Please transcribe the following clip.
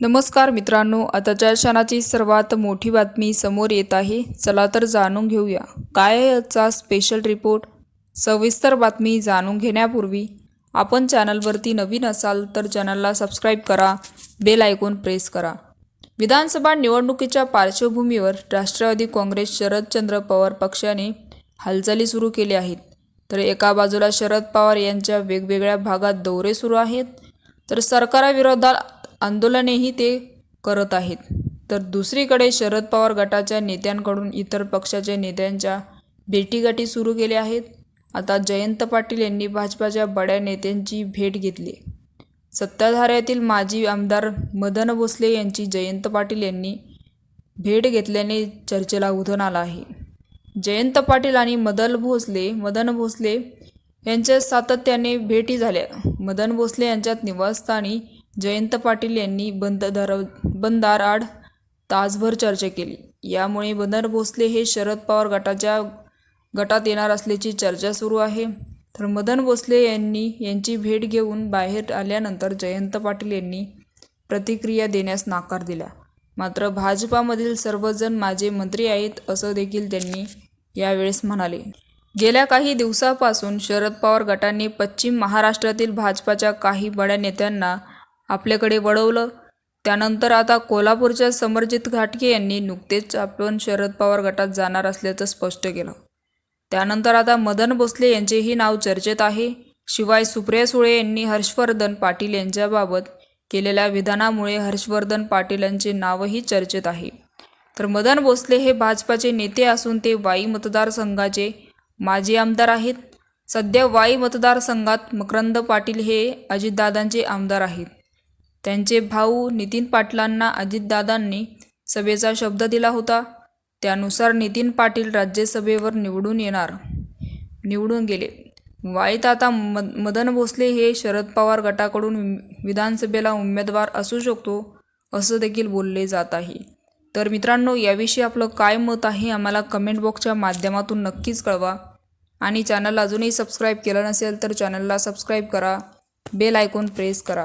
नमस्कार मित्रांनो आताच्या क्षणाची सर्वात मोठी बातमी समोर येत आहे चला तर जाणून घेऊया. काय आहे आजचा स्पेशल रिपोर्ट सविस्तर बातमी जाणून घेण्यापूर्वी आपण चॅनलवरती नवीन असाल तर चॅनलला सबस्क्राईब करा बेल आयकॉन प्रेस करा. विधानसभा निवडणुकीच्या पार्श्वभूमीवर राष्ट्रवादी काँग्रेस शरदचंद्र पवार पक्षाने हालचाली सुरू केल्या आहेत. तर एका बाजूला शरद पवार यांच्या वेगवेगळ्या भागात दौरे सुरू आहेत. तर सरकाराविरोधात आंदोलनेही ते करत आहेत. तर दुसरीकडे शरद पवार गटाच्या नेत्यांकडून इतर पक्षाच्या नेत्यांच्या भेटीगाठी सुरू केल्या आहेत. आता जयंत पाटील यांनी भाजपाच्या बड्या नेत्यांची भेट घेतली. सत्ताधाऱ्यातील माजी आमदार मदन भोसले यांची जयंत पाटील यांनी भेट घेतल्याने चर्चेला उधन आला आहे. जयंत पाटील आणि मदन भोसले मदन भोसले यांच्या सातत्याने भेटी झाल्या. मदन भोसले यांच्यात निवासस्थानी जयंत पाटील यांनी बंद धर बंदाराड तासभर चर्चा केली. यामुळे बंदर भोसले हे शरद पवार गटाच्या गटात येणार असल्याची चर्चा सुरू आहे. तर मदन भोसले यांनी यांची भेट घेऊन बाहेर आल्यानंतर जयंत पाटील यांनी प्रतिक्रिया देण्यास नाकार दिला. मात्र भाजपामधील सर्वजण माझे मंत्री आहेत असं देखील त्यांनी यावेळेस म्हणाले. गेल्या काही दिवसापासून शरद पवार गटाने पश्चिम महाराष्ट्रातील भाजपाच्या काही बड्या नेत्यांना आपल्याकडे वळवलं. त्यानंतर आता कोल्हापूरच्या समरजित घाटगे यांनी नुकतेच आपण शरद पवार गटात जाणार असल्याचं स्पष्ट केलं. त्यानंतर आता मदन भोसले यांचेही नाव चर्चेत आहे. शिवाय सुप्रिया सुळे यांनी हर्षवर्धन पाटील यांच्याबाबत केलेल्या विधानामुळे हर्षवर्धन पाटील यांचे नावही चर्चेत आहे. तर मदन भोसले हे भाजपाचे नेते असून ते वाई मतदारसंघाचे माजी आमदार आहेत. सध्या वाई मतदारसंघात मकरंद पाटील हे अजितदादांचे आमदार आहेत. त्यांचे भाऊ नितीन पाटलांना अजितदादांनी सभेचा शब्द दिला होता. त्यानुसार नितीन पाटील राज्यसभेवर निवडून येणार. निवडून गेले. वाईत आता मद मदन भोसले हे शरद पवार गटाकडून विधानसभेला उमेदवार असू शकतो असं देखील बोलले जात आहे. तर मित्रांनो याविषयी आपलं काय मत आहे आम्हाला कमेंट बॉक्सच्या माध्यमातून नक्कीच कळवा. आणि चॅनल अजूनही सबस्क्राईब केलं नसेल तर चॅनलला सबस्क्राईब करा. बेल आयकॉन प्रेस करा.